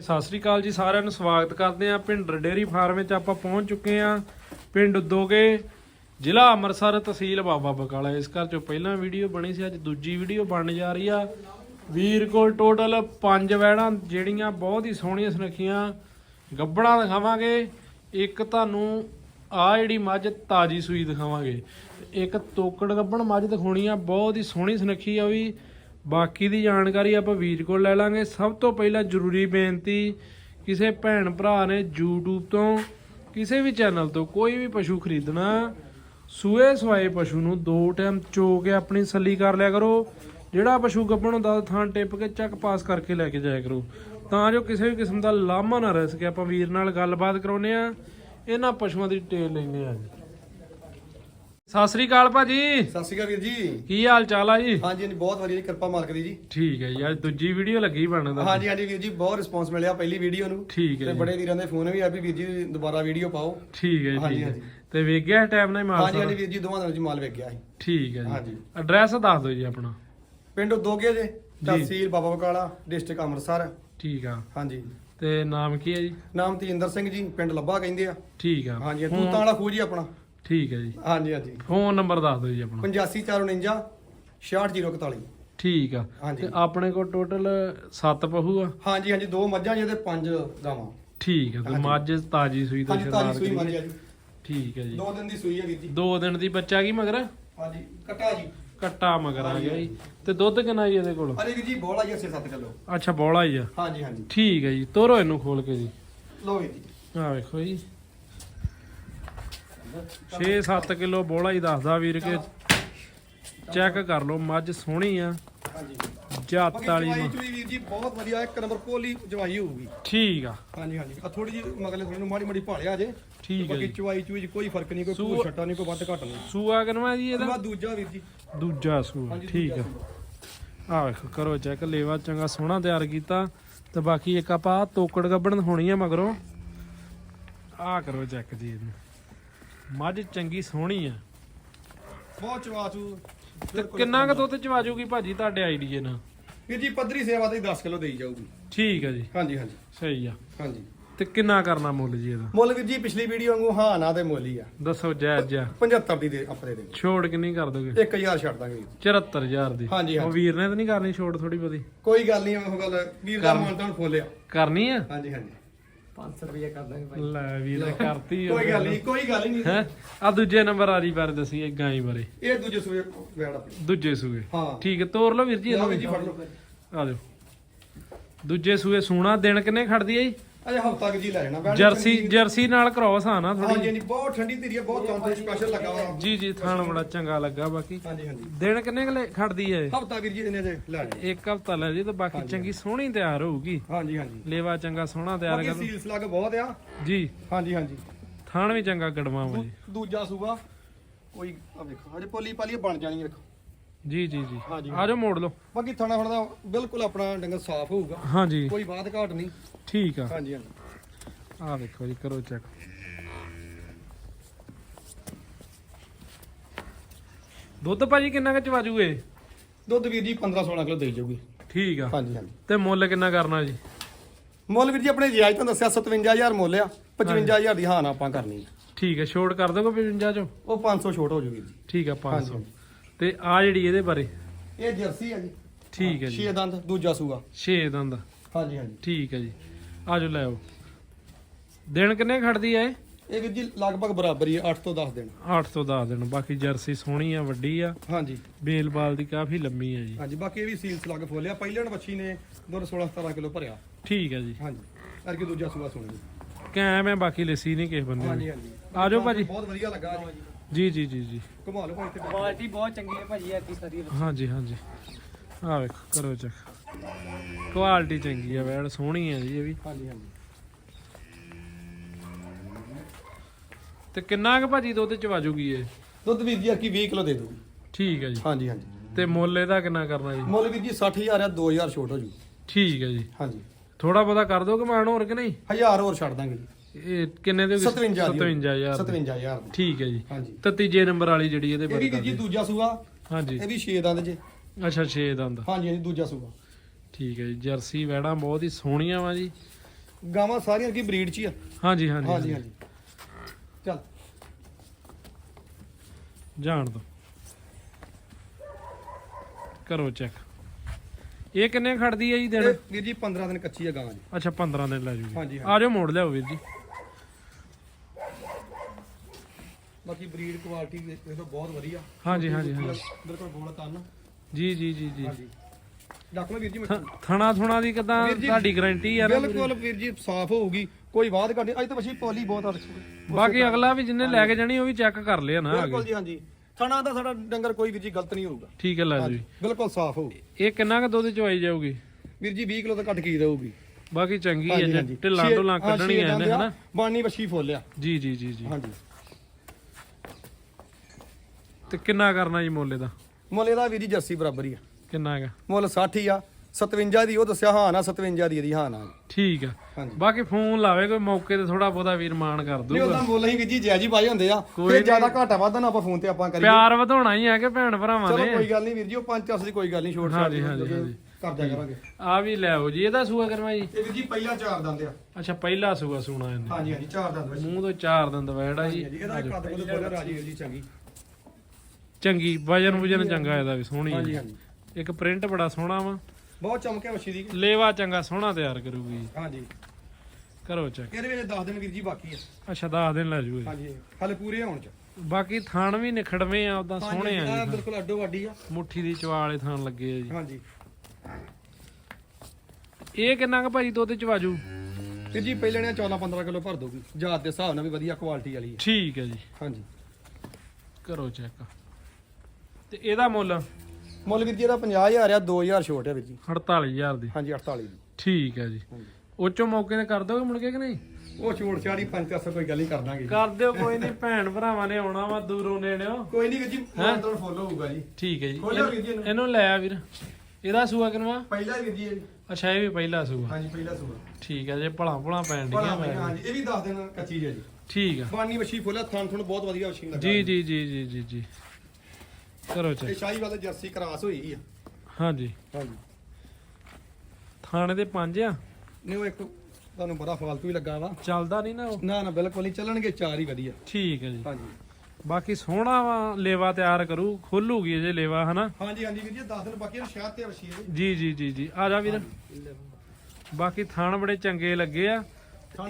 ਸਤਿ ਸ੍ਰੀ ਅਕਾਲ ਜੀ, ਸਾਰਿਆਂ ਨੂੰ ਸਵਾਗਤ ਕਰਦੇ ਹਾਂ। ਭਿੰਡਰ ਡੇਅਰੀ ਫਾਰਮ ਵਿੱਚ ਆਪਾਂ ਪਹੁੰਚ ਚੁੱਕੇ ਹਾਂ। ਪਿੰਡ ਉਦੋਗੇ ਜ਼ਿਲ੍ਹਾ ਅੰਮ੍ਰਿਤਸਰ ਤਹਿਸੀਲ ਬਾਬਾ ਬਕਾਲਾ। ਇਸ ਘਰ ਚੋਂ ਪਹਿਲਾਂ ਵੀਡੀਓ ਬਣੀ ਸੀ, ਅੱਜ ਦੂਜੀ ਵੀਡੀਓ ਬਣਨ ਜਾ ਰਹੀ ਆ। ਵੀਰ ਕੋਲ ਟੋਟਲ 5 ਵੈੜਾਂ ਜਿਹੜੀਆਂ ਬਹੁਤ ਹੀ ਸੋਹਣੀਆਂ ਸੁਨੱਖੀਆਂ। ਗੱਬੜਾਂ ਦਿਖਾਵਾਂਗੇ। ਇੱਕ ਤੁਹਾਨੂੰ ਆ ਜਿਹੜੀ ਮੱਝ ਤਾਜੀ ਸੂਈ ਦਿਖਾਵਾਂਗੇ। ਇੱਕ ਤੋਕੜ ਗੱਬਣ ਮੱਝ ਦਿਖਾਉਣੀ ਆ, ਬਹੁਤ ਹੀ ਸੋਹਣੀ ਸੁਨੱਖੀ ਆ ਵੀ। ਬਾਕੀ ਦੀ ਜਾਣਕਾਰੀ ਆਪਾਂ ਵੀਰ ਕੋਲ ਲੈ ਲਾਂਗੇ। ਸਭ ਤੋਂ ਪਹਿਲਾਂ ਜ਼ਰੂਰੀ ਬੇਨਤੀ, ਕਿਸੇ ਭੈਣ ਭਰਾ ਨੇ YouTube ਤੋਂ ਕਿਸੇ ਵੀ ਚੈਨਲ ਤੋਂ ਕੋਈ ਵੀ ਪਸ਼ੂ ਖਰੀਦਣਾ, ਸੂਏ ਸਵਾਏ ਪਸ਼ੂ ਨੂੰ ਦੋ ਟਾਈਮ ਚੋ ਕੇ ਆਪਣੀ ਸੱਲੀ ਕਰ ਲਿਆ ਕਰੋ। ਜਿਹੜਾ ਪਸ਼ੂ ਗੱਭਣ ਹੁੰਦਾ ਥਾਂ ਟਿੱਪ ਕੇ ਚੱਕ ਪਾਸ ਕਰਕੇ ਲੈ ਕੇ ਜਾਇਆ ਕਰੋ। ਤਾਂ ਜੋ ਕਿਸੇ ਵੀ ਕਿਸਮ ਦਾ ਲਾਮਾ ਨਾ ਰਹਿ ਸਕੇ। ਆਪਾਂ ਵੀਰ ਨਾਲ ਗੱਲਬਾਤ ਕਰਾਉਨੇ ਆ ਇਹਨਾਂ ਪਸ਼ੂਆਂ ਦੀ ਡਿਟੇਲ ਲੈਨੇ ਆ ਸਤਿ ਸ੍ਰੀ ਅਕਾਲ ਭਾਜੀ। ਸਤਿ ਸ਼੍ਰੀ ਅਕਾਲ ਵੀਰ ਜੀ। ਕੀ ਹਾਲ ਚਾਲ ਆ ਜੀ? ਹਾਂਜੀ ਹਾਂਜੀ ਬਹੁਤ ਵਧੀਆ ਜੀ ਕਿਰਪਾ ਮਾਲਕ ਦੀ ਜੀ। ਠੀਕ ਹੈ ਜੀ ਅੱਜ ਦੂਜੀ ਵੀਡੀਓ ਲੱਗੀ ਬਣਨ ਦਾ। ਹਾਂਜੀ ਹਾਂਜੀ ਵੀਰ ਜੀ ਬਹੁਤ ਰਿਸਪੌਂਸ ਮਿਲਿਆ ਪਹਿਲੀ ਵੀਡੀਓ ਨੂੰ। ਠੀਕ ਹੈ ਤੇ ਜੀ। ਬੜੇ ਵੀਰਾਂ ਦੇ ਫੋਨ ਵੀ ਆ ਵੀ ਵੀਰ ਜੀ ਦੁਬਾਰਾ ਵੀਡੀਓ ਪਾਓ। ਠੀਕ ਹੈ ਜੀ ਹਾਂਜੀ, ਠੀਕ ਹੈ। ਹਾਂਜੀ। ਤੇ ਵੇਖ ਗਿਆ ਟਾਈਮ ਨਾਲ ਹੀ ਮਾਲ ਹਾਂਜੀ ਹਾਂਜੀ? ਵੀਰ ਜੀ ਦੋਵਾਂ ਦਿਨਾਂ ਚ ਮਾਲ ਵੇਚ ਗਿਆ ਸੀ। ਠੀਕ ਹੈ ਜੀ। ਹਾਂਜੀ। ਐਡਰੈਸ ਦੱਸ ਦਿਓ ਜੀ ਆਪਣਾ। ਪਿੰਡ ਦੋਗੇ ਜੇ? ਤਹਿਸੀਲ ਬਾਬਾ ਬਕਾਲਾ ਡਿਸਟ੍ਰਿਕਟ ਅੰਮ੍ਰਿਤਸਰ। ਠੀਕ ਆ। ਹਾਂਜੀ। ਤੇ ਨਾਮ ਕੀ ਹੈ ਜੀ? ਨਾਮ ਤੇਜਿੰਦਰ ਸਿੰਘ ਜੀ ਪਿੰਡ ਲੱਭਾ ਕਹਿੰਦੇ ਆ। ਠੀਕ ਆ। ਹਾਂਜੀ ਫੋਨ- ਤੂਤਾਂ ਵਾਲਾ ਖੂਹ ਜੀ ਆਪਣਾ। ਠੀਕ ਹੈ ਜੀ। ਹਾਂਜੀ ਹਾਂਜੀ। ਫੋਨ ਨੰਬਰ ਦੱਸ ਦਿਓ ਜੀ ਆਪਣਾ। 85449 66041 ਠੀਕ ਆ। ਹਾਂਜੀ। ਤੇ ਆਪਣੇ ਕੋਲ ਟੋਟਲ 7 ਪਹੂ ਆ? ਹਾਂਜੀ ਹਾਂਜੀ ਦੋ ਮੱਝਾਂ ਜਿਹਦੇ ਪੰਜ ਗਾਵਾਂ। ਠੀਕ ਆ ਤੇ। ਮੱਝ ਤਾਜੀ ਸੂਈ ਤੇ ਹਾਂਜੀ ਤਾਜੀ ਸੂਈ ਮੱਝ ਆ ਜੀ। ਠੀਕ ਹੈ ਜੀ। ਦੋ ਦਿਨ ਦੀ ਸੂਈ ਆ ਵੀਰ ਜੀ। ਦੋ ਦਿਨ ਦੀ ਬੱਚਾ ਕੀ ਮਗਰ? ਹਾਂਜੀ ਕਟਾ ਜੀ। ਕੱਟਾ ਮਗਰ ਆ ਗਿਆ ਜੀ। ਤੇ ਦੁੱਧ ਕਿੰਨਾ ਜੀ ਇਹਦੇ ਕੋਲ? ਅਰੇ ਵੀਰ ਜੀ ਬੋਲਾ ਜੀ 7 ਕਿਲੋ। ਅੱਛਾ ਬੋਲਾ ਹੀ ਆ। ਹਾਂਜੀ ਹਾਂਜੀ। ਠੀਕ ਹੈ ਜੀ ਤੋਰੋ ਇਹਨੂੰ ਖੋਲ ਕੇ ਜੀ। ਲੋ ਵੀਰ ਜੀ। ਆ ਵੇਖੋ ਜੀ। 6-7 ਕਿਲੋ ਬੋਲਾ ਹੀ ਦੱਸਦਾ ਵੀਰ ਕੇ। ਚੈੱਕ ਕਰ ਲਓ ਮੱਝ ਸੋਹਣੀ ਆ। ਹਾਂਜੀ ਜੱਤ ਬਾਕੀ ਵਾਲੀ ਜਵਾਈ ਮੱਝ। ਚੂਈ ਵੀਰ ਜੀ ਬਹੁਤ ਵਧੀਆ ਇੱਕ ਨੰਬਰ ਪੋਲੀ ਜਵਾਈ ਹੋਊਗੀ। ਠੀਕ ਆ। ਹਾਂਜੀ ਹਾਂਜੀ। ਆ ਥੋੜੀ ਜਿਹੀ ਮਗਲੇ ਥੋੜੀ ਨੂੰ ਮਾੜੀ ਮਾੜੀ ਭਾਲਿਆ ਜੇ। ਠੀਕ ਹੈ ਬਾਕੀ ਜੀ। ਚਵਾਈ ਚੂਈ 'ਚ ਕੋਈ ਫ਼ਰਕ ਨਹੀਂ ਕੋਈ ਸੂ- ਭੂਰ ਛੱਟਾ ਨਹੀਂ ਕੋਈ ਵੱਧ ਘੱਟ ਨਹੀਂ। ਸੂਆ ਕਿਨਵਾ ਜੀ ਇਹਦਾ? ਇਹਦਾ ਦੂਜਾ ਵੀਰ ਜੀ। ਦੂਜਾ ਸੂਆ ਹਾਂਜੀ ਠੀਕ ਆ। ਦੂਜਾ ਆ ਵੇਖੋ ਕਰੋ ਚੈੱਕ। ਲੇਵਾ ਚੰਗਾ ਸੋਹਣਾ ਤਿਆਰ ਕੀਤਾ। ਤੇ ਬਾਕੀ ਇੱਕ ਆਪਾਂ ਆਹ ਤੋਕੜ ਗੱਬਣ ਹੋਣੀ ਆ ਮਗਰੋਂ। ਆ ਕਰੋ ਚੈੱਕ ਜੀ ਇਹਨੂੰ। ਮੱਝ ਚੰਗੀ ਸੋਹਣੀ ਆ। ਬਹੁਤ ਚਵਾਚੂ ਤੇ ਕਿੰਨਾ ਕੁ ਦੁੱਧ ਚ ਭਾਜੀ ਤੁਹਾਡੇ ਆਈਡੀਏ ਨਾਲ? ਵੀਰ ਜੀ ਪੱਧਰੀ ਸੇਵਾ ਤੇ 10 ਕਿਲੋ ਦੇਈ ਜਾਊਗੀ। ਠੀਕ ਆ ਜੀ। ਹਾਂਜੀ ਹਾਂਜੀ। ਸਹੀ ਆ। ਹਾਂਜੀ। ਤੇ ਕਿੰਨਾ ਕਰਨਾ ਮੁੱਲ ਜੀ ਇਹਦਾ? ਮੁੱਲ ਵੀਰ ਜੀ ਪਿਛਲੀ ਵੀਡੀਓ ਵਾਂਗੂ ਹਾਂ ਨਾ ਦੇ ਮੁੱਲ ਹੀ ਆ। ਦੱਸੋ ਜਾਇਜ਼ ਜਾ 75 ਦੀ ਦੇ ਆਪਣੇ ਦੇ। ਛੋੜ ਕਿੰਨੀ ਕਰ ਦੋਗੇ? 1000 ਛੱਡ ਦਾਂਗੇ ਵੀਰ। 74000 ਦੀ। ਹਾਂਜੀ, ਉਹ ਹਾਂਜੀ। ਵੀਰ ਨੇ ਤਾਂ ਨਹੀਂ ਕਰਨੀ ਛੋੜ ਥੋੜੀ ਬਹੁਤੀ? ਕੋਈ ਗੱਲ ਨਹੀਂ ਉਹ ਗੱਲ ਵੀਰ ਦਾ ਮਨ ਤਾਂ ਖੋਲਿਆ ਕਰਨੀ ਆ? ਹਾਂਜੀ ਹਾਂਜੀ। 500 ਰੁਪਏ ਕਰ ਦਾਂਗੇ ਲੈ ਵੀਰ ਨੇ ਕਰਤੀ ਕੋਈ ਗੱਲ ਨਹੀਂ ਕੋਈ ਗੱਲ ਨਹੀਂ ਹੈ? ਆ ਦੂਜੇ ਨੰਬਰ ਆਰੀ ਬਾਰੇ ਦਸੀਏ ਗਾਈ ਬਾਰੇ। ਇਹ ਦੂਜੇ ਸੂਏ ਵੈੜ ਆਪਣੀ। ਦੂਜੇ ਸੂਏ। ਹਾਂ। ਠੀਕ ਹੈ ਤੋਰ ਲਓ ਵੀਰ ਜੀ ਲਓ ਇਹਨੂੰ ਵੀਰ ਵੀ। ਜੀ ਫੜ ਲਓ। ਆ ਜਾਓ। ਦੂਜੇ ਸੂਏ ਸੂਣਾ ਦਿਨ ਕਿੰਨੇ ਖੜਦੀ ਹੈ ਜੀ? ਅਜੇ ਹਫਤਾ ਕੁ ਜੀ ਲੈ ਜਾਣਾ ਵੈੜ ਜਰਸੀ ਜਰਸੀ ਨਾਲ ਕ੍ਰੋਸ ਆ ਨਾ ਹਾਂਜੀ ਥੋੜੀ ਹਾਂਜੀ ਬਹੁਤ ਠੰਡੀ ਧੀਰੀ ਹੈ ਬਹੁਤ ਚੌਂਤੇ ਸਪੈਸ਼ਲ ਲੱਗਾ ਵਾ। ਜੀ ਜੀ ਥਾਣ ਬੜਾ ਚੰਗਾ ਲੱਗਾ ਬਾਕੀ ਹਾਂਜੀ ਹਾਂਜੀ। ਦਿਨ ਕਿੰਨੇ ਕੁ ਲੈ- ਖੜਦੀ ਹੈ ਹਫਤਾ ਵੀਰ ਜੀ ਇਹਨੇ ਜੇ ਲੈ ਜਾਣਾ। ਇੱਕ ਹਫਤਾ ਲੈ ਜੀ ਤੇ ਬਾਕੀ ਚੰਗੀ ਸੋਹਣੀ ਤਿਆਰ ਹੋਊਗੀ। ਹਾਂਜੀ ਹਾਂਜੀ। ਲੇਵਾ ਚੰਗਾ ਸੋਹਣਾ ਤਿਆਰ ਬਾਕੀ ਕਰ ਸੀਲਸ ਲੱਗ ਬਹੁਤ ਆ। ਜੀ। ਹਾਂਜੀ ਹਾਂਜੀ। ਥਾਣ ਵੀ ਚੰਗਾ ਗੜਵਾ ਵਾ ਜੀ। ਦੂਜਾ ਸੂਬਾ। ਕੋਈ ਆ ਵੇਖੋ ਹਜੇ ਪੋਲੀ ਪਾਲੀ ਬਣ ਜਾਣੀ ਵੇਖੋ। ਜੀ ਜੀ ਜੀ। ਹਾਂਜੀ। ਆ ਜਾਓ ਮੋੜ ਲਓ। ਬਾਕੀ ਥਣਾ ਫਣਾ ਦਾ ਬਿਲਕੁਲ ਆਪਣਾ ਡੰਗਰ ਸਾਫ਼ ਹੋਊਗਾ। ਹਾਂਜੀ। ਕੋਈ ਬਾਤ ਘਾਟ ਨਹੀਂ। ਠੀਕ ਆ। ਹਾਂਜੀ ਹਾਂਜੀ। ਆ ਦੇਖੋ ਜੀ ਕਰੋ ਚੈੱਕ। ਦੁੱਧ ਭਾਜੀ ਕਿੰਨਾ ਕੁ ਚਵਾਜੂਏ ਦੁੱਧ ਵੀਰ ਜੀ 15 16 ਕਿਲੋ ਦੇਈ ਜਾਊਗੀ ਠੀਕ ਆ। ਹਾਂਜੀ ਹਾਂਜੀ। ਤੇ ਮੁੱਲ ਕਿੰਨਾ ਕਰਨਾ ਜੀ? ਮੁੱਲ ਵੀਰ ਜੀ ਆਪਣੇ ਜਾਇਜ਼ ਤੋਂ ਦੱਸਿਆ 57000 ਮੁੱਲ ਆ 55000 ਦੀ ਹਾਂ ਆਪਾਂ ਕਰਨੀ। ਠੀਕ ਹੈ ਛੋਟ ਕਰ ਦੋਗੇ 55 ਚੋਂ? ਉਹ 500 ਛੋਟ ਹੋ ਜੂਗੀ ਜੀ। ਠੀਕ ਆ 500 ਹਾਂਜੀ। ਤੇ ਆ ਜਿਹੜੀ ਇਹਦੇ ਬਾਰੇ? ਇਹ ਜਰਸੀ ਆ ਜੀ। ਠੀਕ ਹੈ ਜੀ। ਛੇ ਦੰਦ ਦੂਜਾ ਸੂਆ। 6 ਦੰਦ। ਹਾਂਜੀ ਹਾਂਜੀ। ਠੀਕ ਹੈ ਜੀ। ਆ ਜਾਓ ਲੈ ਆਓ। ਦਿਨ ਕਿੰਨੇ ਖੜਦੀ ਆ ਇਹ? ਵੀਰ ਜੀ ਲਗਭਗ ਬਰਾਬਰ ਹੀ 8 ਤੋਂ 10 ਦਿਨ। 8 ਤੋਂ 10 ਦਿਨ। ਬਾਕੀ ਜਰਸੀ ਸੋਹਣੀ ਆ ਵੱਡੀ ਆ। ਹਾਂਜੀ। ਬੇਲਬਾਲ ਦੀ ਕਾਫੀ ਲੰਮੀ ਆ ਜੀ। ਹਾਂਜੀ ਬਾਕੀ ਇਹ ਵੀ ਸੀਲਸ ਲੱਗ ਫੋਲਿਆ ਪਹਿਲਣ ਬੱਚੀ ਨੇ ਦੁੱਧ 16 17 ਕਿਲੋ ਭਰਿਆ। ਠੀਕ ਹੈ ਜੀ। ਹਾਂਜੀ। ਅਰਗੇ ਦੂਜਾ ਸੂਆ ਸੁਣੀ ਕੈਮ ਹੈ ਬਾਕੀ ਲੱਸੀ ਨਹੀਂ ਕਿਸੇ ਬੰਦੇ ਹਾਂਜੀ ਦੀ ਹਾਂਜੀ। ਆ ਜਾਓ ਭਾਜੀ। ਬਹੁਤ ਵਧੀਆ ਲੱਗਾ ਜੀ। ਜੀ ਜੀ ਜੀ ਜੀ। ਘੁਮਾ ਲਓ ਭਾਈ ਇੱਥੇ ਕੁਆਲਿਟੀ ਬਹੁਤ ਚੰਗੀ ਹੈ ਭਾਜੀ ਐਤੀ ਸਾਰੀ ਹਾਂਜੀ ਹਾਂਜੀ। ਆ ਵੇਖੋ ਕਰੋ ਚੈੱਕ ਕੁਆਲਿਟੀ ਚੰਗੀ ਆ ਵੈੜ ਸੋਹਣੀ ਆ ਜੀ ਇਹ ਵੀ। ਹਾਂਜੀ ਹਾਂਜੀ। ਤੇ ਕਿੰਨਾ ਕੁ ਭਾਜੀ ਦੁੱਧ ਚ ਵਾਜੂਗੀ ਇਹ? ਦੁੱਧ ਵੀਰ ਜੀ ਅਰਕੀ 20 ਕਿਲੋ ਦੇ ਦੂਗੀ ਠੀਕ ਹੈ ਜੀ। ਹਾਂਜੀ ਹਾਂਜੀ। ਤੇ ਮੁੱਲ ਇਹਦਾ ਕਿੰਨਾ ਕਰਨਾ ਜੀ? ਮੁੱਲ ਵੀਰ ਜੀ 60000 ਆ 2000 ਛੋਟ ਹੋ ਜੂ। ਠੀਕ ਹੈ ਜੀ। ਹਾਂਜੀ। ਥੋੜਾ ਬਹੁਤਾ ਕਰ ਦੋਗੇ ਮਾਣ ਹੋਰ ਕਿ ਨਹੀਂ? 1000 ਹੋਰ ਛੱਡ ਦਾਂਗੇ ਜੀ। ਇਹ ਕਿੰਨੇ ਦੇ 57 ਦੀ 57000 57000 ਦੀ। ਠੀਕ ਹੈ ਜੀ। ਹਾਂਜੀ। ਤੇ ਤੀਜੇ ਨੰਬਰ ਵਾਲੀ ਜਿਹੜੀ ਇਹਦੇ ਬਾਰੇ ਵੀਰ ਜੀ ਦੱਸ ਦੂਜਾ ਸੂਆ। ਦਿਓ। ਹਾਂਜੀ। ਇਹ ਵੀ 6 ਦੰਦ ਜੇ। ਅੱਛਾ 6 ਦੰਦ। ਹਾਂਜੀ ਹਾਂਜੀ ਦੂਜਾ ਸੂਆ। ਠੀਕ ਹੈ ਜੀ। ਜਰਸੀ ਵੈੜਾਂ ਬਹੁਤ ਹੀ ਸੋਹਣੀਆਂ ਵਾ ਜੀ। ਗਾਵਾਂ ਸਾਰੀਆਂ ਕੀ ਬਰੀਡ ਚ ਹੀ ਆ। ਹਾਂਜੀ ਹਾਂਜੀ ਹਾਂਜੀ ਹਾਂਜੀ। ਚੱਲ। ਜਾਣ ਦੋ। ਕਰੋ ਚੈੱਕ। ਇਹ ਕਿੰਨੇ ਖੜਦੀ ਹੈ ਜੀ ਦਿਨ? ਵੀਰ ਜੀ 15 ਦਿਨ ਕੱਚੀ ਆ ਗਾਂ ਜੀ। ਅੱਛਾ 15 ਦਿਨ ਲੈ ਜੂਗੀ। ਹਾਂਜੀ, ਆ ਜਾਓ ਮੋੜ ਲਿਆਓ ਵੀਰ ਜੀ। ਬਾਕੀ ਬਰੀਡ ਕੁਆਲਿਟੀ ਦੇਖੋ ਬਹੁਤ ਵਧੀਆ। ਹਾਂਜੀ ਹਾਂਜੀ ਹਾਂਜੀ। ਬਿਲਕੁਲ ਗੋਲ ਕੰਨ। ਜੀ ਜੀ ਜੀ ਜੀ। ਹਾਂਜੀ। ਵੀਰ ਜੀ ਮਿੱਠੂ ਥਣਾ ਥੁਣਾ ਦੀ ਕਿਦਾਂ ਤੁਹਾਡੀ ਗਾਰੰਟੀ ਆ ਨਾ ਬਿਲਕੁਲ ਵੀਰ ਜੀ ਸਾਫ਼ ਹੋਊਗੀ। ਕੋਈ ਬਾਤ ਕਰਨੀ ਅੱਜ ਤਾਂ ਵਸ਼ੀ ਪੋਲੀ ਬਹੁਤ ਆ। ਬਾਕੀ ਅਗਲਾ ਵੀ ਜਿੰਨੇ ਲੈ ਕੇ ਜਾਣੀ ਉਹ ਵੀ ਚੈੱਕ ਕਰ ਲਿਆ ਨਾ ਬਿਲਕੁਲ ਜੀ ਹਾਂਜੀ। ਥਣਾ ਦਾ ਸਾਡਾ ਡੰਗਰ ਕੋਈ ਵੀਰ ਜੀ ਗਲਤ ਨਹੀਂ ਹੋਊਗਾ। ਠੀਕ ਹੈ ਲੈ ਜੀ। ਬਿਲਕੁਲ ਸਾਫ਼ ਹੋਊ ਇਹ ਕਿੰਨਾ ਕੁ ਦੁੱਧ ਚਵਾਈ ਜਾਊਗੀ? ਵੀਰ ਜੀ 20 ਕਿਲੋ ਤੋਂ ਘੱਟ ਕੀ ਰਹੂਗੀ ਬਾਕੀ ਚੰਗੀ ਹੈ। ਢਿੱਲਾਂ ਢੁੱਲਾਂ ਹਾਂ, ਦੰਦ ਆ, ਹਨਾ? ਬਾਣੀ ਵਸ਼ੀ ਫੁੱਲਿਆ ਜੀ ਜੀ ਜੀ ਜੀ। ਹਾਂਜੀ। ਤੇ ਕਿੰਨਾ ਕਰਨਾ ਜੀ ਮੁੱਲ ਇਹਦਾ? ਮੁੱਲ ਇਹਦਾ ਵੀਰ ਜੀ ਜਰਸੀ ਬਰਾਬਰ ਹੀ ਆ। ਕਿੰਨਾ ਹੈਗਾ? ਮੁੱਲ 60 ਹੀ ਆ 57 ਦੀ ਉਹ ਦੱਸਿਆ ਹਾਂ ਨਾ 57 ਦੀ ਇਹਦੀ ਹਾਂ ਨਾ। ਠੀਕ ਆ। ਹਾਂਜੀ। ਬਾਕੀ ਫੋਨ ਲਾਵੇ ਕੋਈ ਮੌਕੇ ਤੇ ਥੋੜਾ ਬਹੁਤਾ ਵੀਰ ਮਾਨ ਕਰ ਨਹੀਂ ਦੂਗਾ ਮੁੱਲ ਹੀ ਵੀਰ ਜੀ ਜਾਇਜ਼ ਹੀ ਪਾਏ ਹੁੰਦੇ ਆ। ਫਿਰ ਜ਼ਿਆਦਾ ਘਾਟਾ ਵਾਧਾ ਨਾ ਆਪਾਂ ਫੋਨ ਤੇ ਆਪਾਂ ਕਰੀਏ। ਪਿਆਰ ਵਧਾਉਣਾ ਹੀ ਆ ਕਿ ਭੈਣ ਭਰਾਵਾਂ ਚਲੋ ਨੇ। ਕੋਈ ਗੱਲ ਨਹੀਂ ਵੀਰ ਜੀ ਉਹ 5 ਦੀ ਕੋਈ ਗੱਲ ਨਹੀਂ ਛੋਟ ਹਾਂਜੀ, ਹਾਂਜੀ, ਹਾਂਜੀ। ਕਰ ਦਿਆ ਕਰਾਂਗੇ। ਆ ਵੀ ਲੈ ਆਓ ਜੀ ਇਹਦਾ ਸੂਆ ਕਰਵਾ ਜੀ। ਇਹ ਵੀਰ ਜੀ ਪਹਿਲਾ ਚਾਰ ਦੰਦ ਆ। ਅੱਛਾ ਪਹਿਲਾ ਸੂਆ ਸੁਣਾ ਇਹਨੇ। ਹਾਂਜੀ ਹਾਂਜੀ ਚਾਰ ਦੰਦ ਵਸ਼ੀ ਮੂੰਹ ਤੋਂ ਚਾਰ ਦੰਦ ਵੈੜਾ ਜੀ। ਹਾਂਜੀ ਇਹਦਾ ਕੱਦ ਕੋਲ ਬੋਲਿਆ ਰਾਜੀ ਵੀਰ ਜੀ ਚੰਗੀ। ਚੰਗੀ ਵਜਨ ਵਜਨ ਚੰਗਾ ਇਹਦਾ ਵੀ ਸੋਹਣੀ ਹਾਂਜੀ। ਹਾਂਜੀ। ਇੱਕ ਪ੍ਰਿੰਟ ਬੜਾ ਸੋਹਣਾ ਵਾ। ਬਹੁਤ ਚਮਕਿਆ ਵਸ਼ੀ ਦੀ। ਲੇਵਾ ਚੰਗਾ ਸੋਹਣਾ ਤਿਆਰ ਕਰੂਗੀ ਜੀ। ਹਾਂਜੀ। ਕਰੋ ਚੈੱਕ ਇਹਦੇ ਵਿੱਚ 10 ਦਿਨ ਵੀਰ ਜੀ ਬਾਕੀ ਆ। ਅੱਛਾ 10 ਦਿਨ ਲੈ ਜੂਗੇ ਹਾਂਜੀ ਹਲੇ ਪੂਰੇ ਹੋਣ ਚ। ਬਾਕੀ ਥਾਣ ਵੀ ਨਿਖੜਵੇਂ ਆ ਉਦਾਂ ਸੋਹਣੇ ਆ ਹਾਂ, ਜੀ ਬਿਲਕੁਲ ਅੱਡੋ ਵੱਡੀ ਆ। ਮੁੱਠੀ ਦੀ ਚਵਾਲੇ ਥਾਣ ਲੱਗੇ ਆ ਜੀ। ਹਾਂਜੀ। ਇਹ ਕਿੰਨਾ ਕੁ ਭਾਜੀ ਦੁੱਧ ਚਵਾਜੂ ਵੀਰ ਜੀ ਪਹਿਲੇ ਨੇ 14 15 ਕਿਲੋ ਭਰ ਦੋਗੀ ਜਾਤ ਦੇ ਹਿਸਾਬ ਨਾਲ ਵੀ ਵਧੀਆ ਕੁਆਲਿਟੀ ਵਾਲੀ ਹੈ ਠੀਕ ਹੈ ਜੀ। ਹਾਂਜੀ। ਕਰੋ ਚੈੱਕ ਤੇ ਇਹਦਾ ਮੁੱਲ? ਮੁੱਲ ਵੀਰ ਜੀ ਇਹਦਾ 50000 ਆ 2000 ਛੋਟ ਹੈ ਵੀਰ ਜੀ। 48000 ਦੀ। ਹਾਂਜੀ 48 ਦੀ। ਠੀਕ ਹੈ ਜੀ। ਉਹ ਚੋਂ ਮੌਕੇ ਤੇ ਕਰ ਦੋਗੇ ਮੁੜ ਕੇ ਕਿ ਨਹੀਂ? ਉਹ ਛੋਟ ਛਾੜੀ 500 ਕੋਈ ਗੱਲ ਨਹੀਂ ਕਰ ਦਾਂਗੇ। ਕਰ ਦਿਓ ਕੋਈ ਨਹੀਂ ਭੈਣ ਭਰਾਵਾਂ ਨੇ ਆਉਣਾ ਵਾ ਦੂਰੋਂ ਨੇੜਿਓ। ਕੋਈ ਨਹੀਂ ਵੀਰ ਜੀ ਮਾਨਤਨ ਫੋਲੋ ਹੋਊਗਾ ਜੀ। ਠੀਕ ਹੈ ਜੀ। ਖੋਲ੍ਹੋ ਵੀਰ ਜੀ ਇਹਨੂੰ। ਲੈ ਆ ਵੀਰ। ਇਹਦਾ ਸੂਆ ਕਿਨਵਾ ਪਹਿਲਾ ਵੀਰ ਜੀ ਅੱਛਾ ਇਹ ਵੀ ਪਹਿਲਾ ਸੂਆ। ਹਾਂਜੀ ਪਹਿਲਾ ਸੂਆ। ਠੀਕ ਹੈ ਜੇ ਭਲਾ ਭਲਾ ਪੈਣ ਡੀਆਂ ਮੈਂ। ਹਾਂਜੀ ਇਹ ਵੀ 10 ਦਿਨ ਕੱਚੀ ਹੈ ਜੀ। ਠੀਕ ਆ। ਬਾਨੀ ਵਸ਼ੀ ਫੁੱਲਾ ਥਣ ਥਣ ਬਹੁਤ ਵਧੀਆ ਵਸ਼ੀ ਲੱਗਾ ਜੀ ਜੀ ਜੀ ਜੀ ਜੀ। ਜੀ ਕਰੋ ਇਹ ਸ਼ਾਹੀ ਵਾਲੇ ਜਰਸੀ ਕਰਾਸ ਹੋਈ ਆ। ਹਾਂਜੀ। ਹਾਂਜੀ। ਥਾਣੇ ਦੇ ਪੰਜ ਆ? ਨਹੀਂ ਉਹ ਇੱਕ ਤੁਹਾਨੂੰ ਬੜਾ ਫਾਲਤੂ ਹੀ ਲੱਗਾ ਵਾ। ਚੱਲਦਾ ਨਹੀਂ ਨਾ ਉਹ? ਨਾ ਨਾ ਬਿਲਕੁਲ ਨਹੀਂ ਚੱਲਣਗੇ ਚਾਰ ਹੀ ਵਧੀਆ। ਠੀਕ ਹੈ ਜੀ। ਹਾਂਜੀ। ਬਾਕੀ ਸੋਹਣਾ ਵਾ ਲੇਵਾ ਤਿਆਰ ਕਰੂ ਖੋਲੂਗੀ ਜੇ ਲੇਵਾ ਹਨਾ? ਹਾਂਜੀ ਹਾਂਜੀ ਵੀਰ ਜੀ 10 ਦਿਨ ਬਾਕੀ ਆ ਸ਼ਾਇਦ ਤੇ ਵਸ਼ੀ ਜੀ। ਜੀ ਜੀ ਜੀ ਆ ਜਾ ਵੀਰ। ਬਾਕੀ ਥਾਣ ਬੜੇ ਚੰਗੇ ਲੱਗੇ ਆ।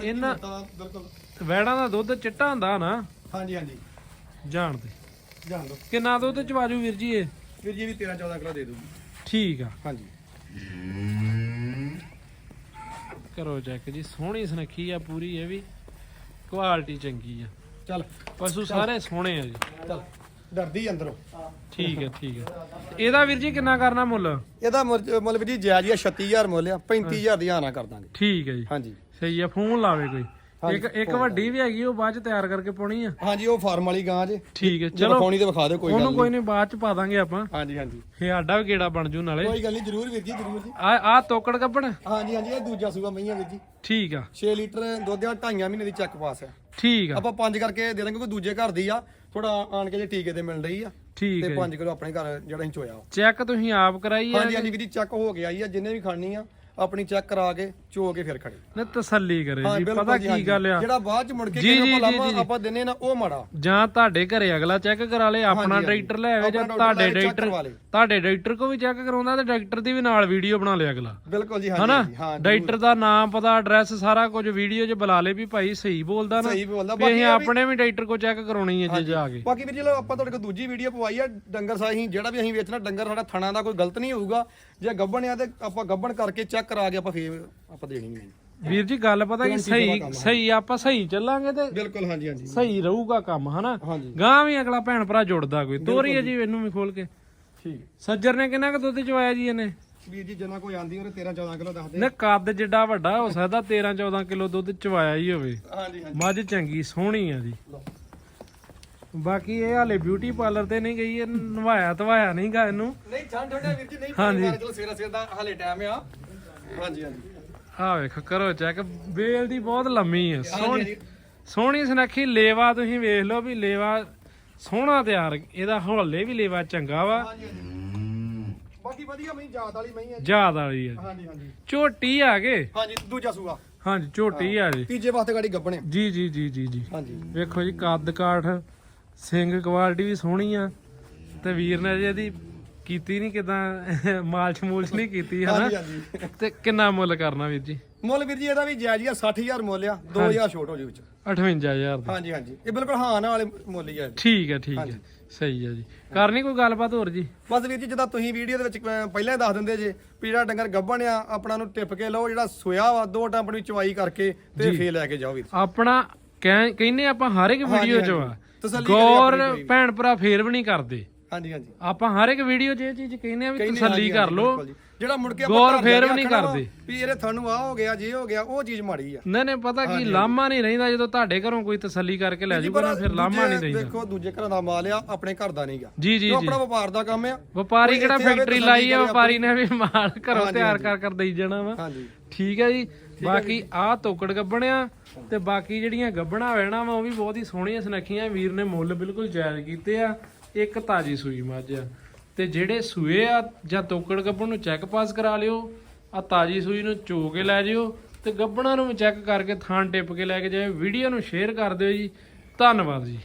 ਇਹਨਾਂ- ਬਿਲਕੁਲ। ਵੈੜਾਂ ਦਾ ਦੁੱਧ ਚਿੱਟਾ ਹੁੰਦਾ ਨਾ? ਹਾਂਜੀ ਹਾਂਜੀ। ਜਾਣ ਤੇ ਜਾਣ ਲਓ ਕਿੰਨਾ ਦੁੱਧ ਚਵਾਜੂ ਵੀਰ ਜੀ ਇਹ? ਵੀਰ ਜੀ ਵੀ 13 14 ਕਿਲੋ ਦੇ ਦੂਗੀ ਠੀਕ ਆ। ਹਾਂਜੀ। ਕਰੋ ਚੈੱਕ ਜੀ ਸੋਹਣੀ ਸੁਨੱਖੀ ਆ ਪੂਰੀ ਇਹ ਵੀ ਕੁਆਲਿਟੀ ਚੰਗੀ ਆ। ਚੱਲ। ਪਸ਼ੂ ਸਾਰੇ ਸੋਹਣੇ ਆ ਜੀ। ਚੱਲ ਡਰਦੀ ਅੰਦਰੋਂ। ਠੀਕ ਹੈ ਠੀਕ ਹੈ ਇਹਦਾ ਵੀਰ ਜੀ ਕਿੰਨਾ ਕਰਨਾ ਮੁੱਲ? ਇਹਦਾ ਮੁੱਲ ਮੁੱਲ ਵੀਰ ਜੀ ਜਾਇਜ਼ ਹੀ ਆ 36000 ਮੁੱਲ ਆ 35000 ਦੀ ਆਣਾ ਕਰ ਦਾਂਗੇ। ਠੀਕ ਹੈ ਜੀ। ਹਾਂਜੀ। ਸਹੀ ਆ ਫੋਨ ਲਾਵੇ ਕੋਈ। ਇੱਕ ਇੱਕ ਵੱਡੀ ਵੀ ਹੈਗੀ ਉਹ ਬਾਅਦ ਚ ਤਿਆਰ ਕਰਕੇ ਪਾਉਣੀ ਆ। ਹਾਂਜੀ ਉਹ ਫਾਰਮ ਵਾਲੀ ਗਾਂ ਜੇ। ਠੀਕ ਹੈ ਚਲੋ ਵਿਖਾਉਣੀ ਤੇ ਵਿਖਾ ਦਿਓ ਕੋਈ ਗੱਲ ਉਹਨੂੰ ਕੋਈ ਨਹੀਂ ਬਾਅਦ ਚ ਪਾ ਦਾਂਗੇ ਆਪਾਂ। ਹਾਂਜੀ ਹਾਂਜੀ। ਇਹ ਆਡਾ ਵੀ ਗੇੜਾ ਬਣ ਜੂ ਨਾਲੇ। ਕੋਈ ਗੱਲ ਨਹੀਂ ਜ਼ਰੂਰ ਵੀਰ ਜੀ ਜ਼ਰੂਰ ਜੀ। ਆ ਆ ਤੋਕੜ ਕੱਪਣ? ਹਾਂਜੀ ਹਾਂਜੀ ਇਹ ਦੂਜਾ ਸੂਗਾ ਮਈਆਂ ਵੀਰ ਜੀ। ਠੀਕ ਆ। 6 ਲੀਟਰ ਦੁੱਧ ਆ ਢਾਈਆਂ ਮਹੀਨੇ ਦੀ ਚੱਕ ਪਾਸ ਆ। ਠੀਕ ਆ। ਆਪਾਂ ਪੰਜ ਕਰਕੇ ਦੇ ਦਾਂਗੇ ਕੋਈ ਦੂਜੇ ਘਰ ਦੀ ਆ। ਥੋੜਾ ਆਣ ਕੇ ਜੇ ਟੀਕੇ ਤੇ ਮਿਲ ਰਹੀ ਆ। ਠੀਕ ਤੇ ਹੈ 5 ਕਿਲੋ ਆਪਣੇ ਘਰ ਜਿਹੜਾ ਅਸੀਂ ਚੋਇਆ। ਚੈੱਕ ਤੁਸੀਂ ਆਪ ਕਰਾਈ ਆ ਹਾਂਜੀ ਹਾਂਜੀ ਵੀਰ ਜੀ ਚੱਕ ਹੋ ਗਿਆ ਆ ਜਿੰਨੇ ਵੀ ਖਾਣੀ ਆ। ਆਪਣੀ ਚੈੱਕ ਕਰਾ ਕੇ ਚੋ ਕੇ ਫਿਰ ਖੜੇ। ਨੇ ਤਸੱਲੀ ਕਰੇ ਜੀ ਬਿਲਕੁਲ ਪਤਾ ਜੀ, ਕੀ ਹਾਂਜੀ। ਗੱਲ ਆ? ਜਿਹੜਾ ਬਾਅਦ ਚ ਮੁੜ ਕੇ ਜੀ, ਜੀ, ਜੀ, ਜੀ। ਆਪਾਂ ਦਿੰਨੇ ਨਾ ਉਹ ਮਾੜਾ। ਜਾਂ ਤੁਹਾਡੇ ਘਰੇ ਅਗਲਾ ਚੈੱਕ ਕਰਾ ਲੇ ਆਪਣਾ ਹਾਂਜੀ, ਲੈ ਆਵੇ ਜਾਂ ਆਪਣਾ ਤੁਹਾਡੇ ਡਾਕਟਰ ਲੈ check ਕਰਵਾ ਲੇ। ਤੁਹਾਡੇ ਡਾਕਟਰ ਕੋ ਵੀ ਚੈੱਕ ਕਰਾਉਂਦਾ ਤੇ ਡਾਕਟਰ ਦੀ ਵੀ ਨਾਲ ਵੀਡੀਓ ਬਣਾ ਲਿਆ ਅਗਲਾ। ਬਿਲਕੁਲ ਜੀ ਹਾਂਜੀ ਹਨਾ? ਹਾਂਜੀ, ਹਾਂ ਜ਼ਰੂਰ। ਡਾਕਟਰ ਦਾ ਨਾਮ ਪਤਾ ਐਡਰੈਸ ਸਾਰਾ ਕੁਝ ਵੀਡੀਓ 'ਚ ਬੁਲਾ ਲੇ ਵੀ ਭਾਈ ਸਹੀ ਬੋਲਦਾ ਨਾ। ਸਹੀ ਬੋਲਦਾ। ਵੀ ਅਸੀਂ ਬਾਕੀ ਇਹ ਵੀ- ਆਪਣੇ ਵੀ ਡਾਕਟਰ ਕੋ ਚੈੱਕ ਕਰਾਉਣੀ ਹੈ ਜੇ ਜਾ ਕੇ। ਬਾਕੀ ਵੀਰ ਜੀ ਲੋ ਆਪਾਂ ਤੁਹਾਡੇ ਕੋਲ ਦੂਜੀ ਵੀਡੀਓ ਪਵਾਈ ਆ ਡੰਗਰ ਸਾਹੀ ਜਿਹੜਾ ਵੀ ਅਸੀਂ ਵੇਚਣਾ ਡੰਗਰ ਸਾਡਾ ਥਣਾ ਦਾ ਕੋਈ ਗਲਤ ਨਹੀਂ ਹੋਊਗਾ। ਜੇ ਗੱਬਣ ਆ ਤੇ ਆਪਾਂ ਗੱਬਣ ਕਰਕੇ ਚੈੱਕ ਕਰਾ ਕੇ ਆਪਾਂ ਫੇਰ ਆਪਾਂ ਦੇਣੀ ਨਹੀਂ ਵੀਰ ਜੀ ਗੱਲ ਪਤਾ ਕੀ? ਸਹੀ। ਸਹੀ ਆਪਾਂ ਸਹੀ ਚੱਲਾਂਗੇ ਤੇ ਬਿਲਕੁਲ ਹਾਂਜੀ ਹਾਂਜੀ। ਸਹੀ ਰਹੂਗਾ ਕੰਮ ਹਨਾ? ਗਾਂ ਵੀ ਅਗਲਾ ਭੈਣ ਭਰਾ ਜੁੜਦਾ ਕੋਈ। ਤੋਰੀ ਹੈ ਜੀ। ਇਹਨੂੰ ਵੀ ਖੋਲ ਕੇ। ਠੀਕ। ਸੱਜਰ ਨੇ ਕਿੰਨਾ ਕੁ ਦੁੱਧ ਚਵਾਇਆ ਜੀ ਇਹਨੇ? ਵੀਰ ਜੀ ਜਿੰਨਾ ਕੋਈ ਆਂਦੀ ਉਹਨੇ 13 14 ਕਿਲੋ ਦੱਸਦੇ ਨੇ ਕੱਦ ਜਿੱਡਾ ਵੱਡਾ ਹੋ ਸਕਦਾ 13 14 ਕਿਲੋ ਦੁੱਧ ਚਵਾਇਆ ਹੀ ਹੋਵੇ। ਹਾਂਜੀ ਹਾਂਜੀ। ਮੱਝ ਚੰਗੀ ਸੋਹਣੀ ਆ ਜੀ। ਬਾਕੀ ਇਹ ਹਾਲੇ ਬਿਊਟੀ ਪਾਰਲਰ ਤੇ ਨਹੀਂ ਗਈ ਇਹ ਨਵਾਇਆ ਧਵਾਇਆ ਨਹੀਂ ਗਾ ਇਹਨੂੰ। ਨਹੀਂ ਠੰਡ ਠੰਡਾ ਵੀਰ ਜੀ ਨਹੀਂ ਹਾਂਜੀ। ਚਲੋ ਸਵੇਰਾ ਸਵੇਰ ਦਾ ਹਾਲੇ ਟਾਈਮ ਆ। ਹਾਂਜੀ ਹਾਂਜੀ। ਆ ਵੇਖ ਕਰੋ ਚੈੱਕ ਬੇਲ ਦੀ ਬਹੁਤ ਲੰਮੀ ਆ। ਸੋਹਣੀ। ਸੋਹਣੀ ਸੁਨੱਖੀ ਲੇਵਾ ਤੁਸੀਂ ਵੇਖ ਲਓ ਵੀ ਲੇਵਾ ਸੋਹਣਾ ਤਿਆਰ ਇਹਦਾ ਹੌਲੇ ਵੀ ਲੇਵਾ ਚੰਗਾ ਵਾ। ਬਾਕੀ ਵਧੀਆ ਮਈ ਜਾਤ ਵਾਲੀ ਮਈ ਹੈ ਜੀ। ਜਾਦ ਵਾਲੀ ਆ। ਹਾਂਜੀ ਹਾਂਜੀ। ਝੋਟੀ ਆ ਗਏ ਹਾਂਜੀ ਦੂਜਾ ਸੂਆ। ਹਾਂਜੀ ਝੋਟੀ ਆ ਜੀ। ਤੀਜੇ ਵਾਸਤੇ ਗਾੜੀ ਗੱਬਣ। ਜੀ ਜੀ ਜੀ ਜੀ ਜੀ। ਹਾਂਜੀ। ਵੇਖੋ ਜੀ ਕੱਦ ਕਾਠ। ਸਿੰਘ ਕੁਆਲਿਟੀ ਵੀ ਸੋਹਣੀ ਆ ਤੇ ਵੀਰ ਨੇ ਜੇ ਇਹਦੀ ਕੀਤੀ ਨਹੀਂ ਕਿਦਾਂ ਮਾਲਸ਼ ਮੂਲਸ਼ ਨਹੀਂ ਕੀਤੀ ਹਨਾ? ਤੇ ਕਿੰਨਾ ਮੁੱਲ ਕਰਨਾ ਵੀਰ ਜੀ? ਮੁੱਲ ਵੀਰ ਜੀ ਇਹਦਾ ਵੀ ਜਾਇਜ਼ ਹੀ ਆ 60000 ਮੁੱਲ ਆ 2000 ਛੋਟ ਹੋ ਜੂ ਵਿੱਚ। 58000 ਦਾ। ਹਾਂਜੀ ਹਾਂਜੀ। ਇਹ ਬਿਲਕੁਲ ਹਾਂ ਨਾਲ ਵਾਲੇ ਮੁੱਲ ਹੀ ਆ ਠੀਕ ਹੈ ਠੀਕ ਹੈ ਸਹੀ ਹੈ ਜੀ। ਕਰਨੀ ਕੋਈ ਗੱਲਬਾਤ ਹੋਰ ਜੀ? ਬਸ ਵੀਰ ਜੀ ਜਿੱਦਾਂ ਤੁਸੀਂ ਵੀਡੀਓ ਦੇ ਵਿੱਚ ਪਹਿਲਾਂ ਹੀ ਦੱਸ ਦਿੰਦੇ ਜੇ ਜਿਹੜਾ ਡੰਗਰ ਗੱਭਣ ਆ ਆਪਣਾ ਨੂੰ ਟਿਪ ਕੇ ਲਓ ਜਿਹੜਾ ਸੋਇਆ ਵਾ ਦੋ ਟਾਂ ਆਪਣੀ ਚਵਾਈ ਕਰਕੇ ਤੇ ਫੇਰ ਲੈ ਕੇ ਜਾਓ ਵੀਰ। ਆਪਣਾ ਕਹਿ- ਕਹਿੰਦੇ ਆਪਾਂ ਹਰ ਇੱਕ ਵੀਡੀਓ 'ਚ ਹਾਂਜੀ। ਤਸੱਲੀ ਕਰੇ ਗੌਰ ਆਪਣੀ ਕੋਈ ਵੀ। ਭੈਣ ਭਰਾ ਫੇਰ ਵੀ ਨਹੀਂ ਕਰਦੇ। ਹਾਂਜੀ ਹਾਂਜੀ। ਆਪਾਂ ਹਰ ਇੱਕ ਵੀਡੀਓ 'ਚ ਇਹ ਚੀਜ਼ ਕਹਿੰਦੇ ਆ ਵੀ ਕਹਿੰਦੇ ਤਸੱਲੀ ਕਰ ਹਾਂਜੀ, ਲਓ। ਬਿਲਕੁਲ ਜੀ। ਜਿਹੜਾ ਮੁੜ ਕੇ ਗੌਰ ਘਰ ਫੇਰ ਵੀ ਨਹੀਂ ਕੇ ਆਖਣਾ ਵਾ ਕਰਦੇ। ਵੀ ਇਹਦੇ ਤੁਹਾਨੂੰ ਆ ਹੋ ਗਿਆ ਜੇ ਹੋ ਗਿਆ ਉਹ ਚੀਜ਼ ਮਾੜੀ ਆ। ਨਹੀਂ ਨਹੀਂ ਪਤਾ ਕੀ ਲਾਮਾ ਨਹੀਂ ਰਹਿੰਦਾ ਜਦੋਂ ਤੁਹਾਡੇ ਘਰੋਂ ਕੋਈ ਤਸੱਲੀ ਕਰਕੇ ਲੈ ਜਾਊਗਾ ਨਾ ਫਿਰ ਲਾਮਾ ਨਹੀਂ ਦੂਜੇ- ਰਹਿੰਦਾ। ਦੇਖੋ ਦੂਜੇ ਘਰਾਂ ਦਾ ਮਾਲ ਆ ਆਪਣੇ ਘਰ ਦਾ ਨਹੀਂਗਾ। ਜੀ ਜੀ ਜੀ ਆਪਣਾ ਵਪਾਰ ਦਾ ਕੰਮ ਆ ਵਪਾਰੀ ਕਿਹੜਾ ਫੈਕਟਰੀ ਲਾਈ ਆ ਵਪਾਰੀ ਨੇ ਵੀ ਮਾਲ ਘਰੋਂ ਤਿਆਰ। ਕਰ ਕਰ ਦੇਈ ਜਾਣਾ ਵਾ। ਹਾਂਜੀ। ਠੀਕ ਹੈ ਜੀ। ਬਾਕੀ ਆਹ ਤੋਕੜ ਗੱਬਣਿਆ ਤੇ ਬਾਕੀ ਜਿਹੜੀਆਂ ਗੱਬਣਾ ਵੈਣਾ ਵਾ ਉਹ ਵੀ ਬਹੁਤ ਹੀ ਸੋਹਣੀਆਂ ਸੁਨੱਖੀਆਂ ਵੀਰ ਨੇ ਮੁੱਲ ਬਿਲਕੁਲ ਜਾਇਜ਼ ਕੀਤੇ ਆ। ਇੱਕ ਤਾਜੀ ਸੂਈ ਮੱਝ ਆ। ਤੇ ਜਿਹੜੇ ਸੂਏ ਆ ਜਾਂ ਤੋਕੜ ਗੱਬਣ ਨੂੰ ਚੈੱਕ ਪਾਸ ਕਰਾ ਲਿਓ ਆ ਤਾਜੀ ਸੂਈ ਨੂੰ ਚੋ ਕੇ ਲੈ ਜਿਓ ਤੇ ਗੱਬਣਾ ਨੂੰ ਵੀ ਚੈੱਕ ਕਰਕੇ ਥਾਂ ਟਿਪ ਕੇ ਲੈ ਕੇ ਜਾਇਓ। ਵੀਡੀਓ ਨੂੰ ਸ਼ੇਅਰ ਕਰ ਦਿਓ ਜੀ। ਧੰਨਵਾਦ ਜੀ।